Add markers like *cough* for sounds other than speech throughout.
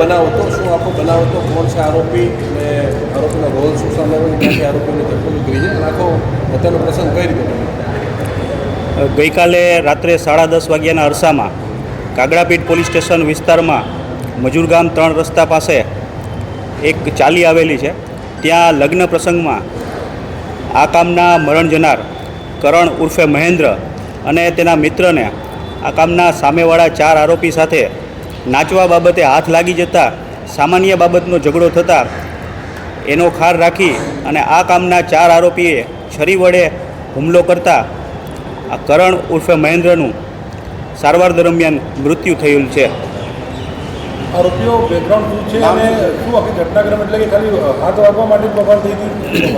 બનાવ હતો શું આખો બનાવ હતો કોણ છે આરોપી અને આરોપીનો રોલ શું સામે આવ્યો ધરપકડ કરી છે? આખો હત્યાનો પ્રસંગ કઈ રીતે ગઈકાલે રાત્રે સાડા દસ વાગ્યાના અરસામાં કાગડાપીઠ પોલીસ સ્ટેશન વિસ્તારમાં મજૂરગામ ત્રણ રસ્તા પાસે એક ચાલી આવેલી છે. ત્યાં લગ્ન પ્રસંગમાં આ કામના મરણ જનાર કરણ ઉર્ફે મહેન્દ્ર અને તેના મિત્રને આ કામના સામેવાળા ચાર આરોપી સાથે નાચવા બાબતે હાથ લાગી જતા સામાન્ય બાબતનો ઝઘડો થતાં એનો ખાર રાખી અને આ કામના ચાર આરોપીએ છરી વડે હુમલો કરતા આ કરણ ઉર્ફે મહેન્દ્રનું સારવાર દરમિયાન મૃત્યુ થયેલ છે. આરોપીઓ બેકગ્રાઉન્ડ શું છે અને શું આખી ઘટનાક્રમ એટલે કે ખાલી હાથ વાગવા માટે પ્રભાવ થઈ હતી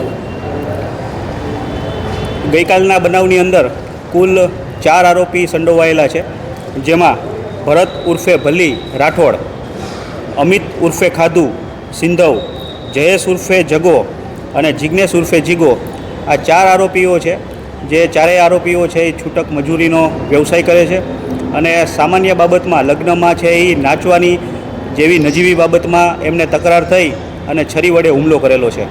ગઈકાલના બનાવની અંદર કુલ ચાર આરોપી સંડોવાયેલા છે જેમાં ભરત ઉર્ફે ભલી રાઠોડ અમિત ઉર્ફે ખાધુ સિંધવ જયેશ ઉર્ફે જગો અને જિજ્ઞેશ ઉર્ફે જીગો. આ ચાર આરોપીઓ છે. જે ચારેય આરોપીઓ છે એ છૂટક મજૂરીનો વ્યવસાય કરે છે અને સામાન્ય બાબતમાં લગ્નમાં છે એ નાચવાની જેવી નજીવી બાબતમાં એમને તકરાર થઈ અને છરી વડે હુમલો કરેલો છે.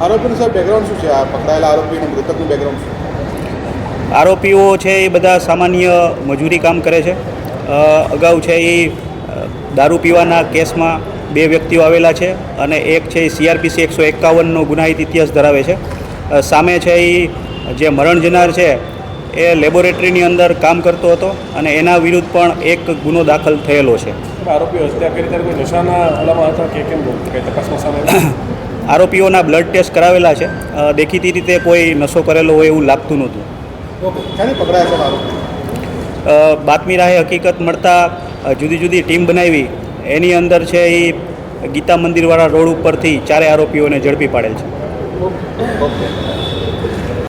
આરોપીનું સાહેબ બેકગ્રાઉન્ડ શું છે? આ પકડાયેલા આરોપીનું મૃતકનું બેકગ્રાઉન્ડ શું? આરોપીઓ છે એ બધા સામાન્ય મજૂરી કામ કરે છે. અગાઉ છે એ દારૂ પીવાના કેસમાં બે વ્યક્તિઓ આવેલા છે અને એક છે એ સીઆરપીસી એકસો એકાવનનો ગુનાહિત ઇતિહાસ ધરાવે છે. સામે છે એ જે મરણ જનાર છે એ લેબોરેટરીની અંદર કામ કરતો હતો અને એના વિરુદ્ધ પણ એક ગુનો દાખલ થયેલો છે. આરોપીઓ હત્યા કરી ત્યારે કોઈ નશાના ઓલામાં હતા કે કેમ કઈ તપાસમાં સામે આવ્યું? *coughs* આરોપીઓના બ્લડ ટેસ્ટ કરાવેલા છે. દેખીતી રીતે કોઈ નશો કરેલો હોય એવું લાગતું નહોતું. પકડાયા છે આરોપી? બાતમી રાહે હકીકત મળતા જુદી જુદી ટીમ બનાવી. એની અંદર છે એ ગીતા મંદિરવાળા રોડ ઉપરથી ચારે આરોપીઓને ઝડપી પાડેલ છે. ઓકે.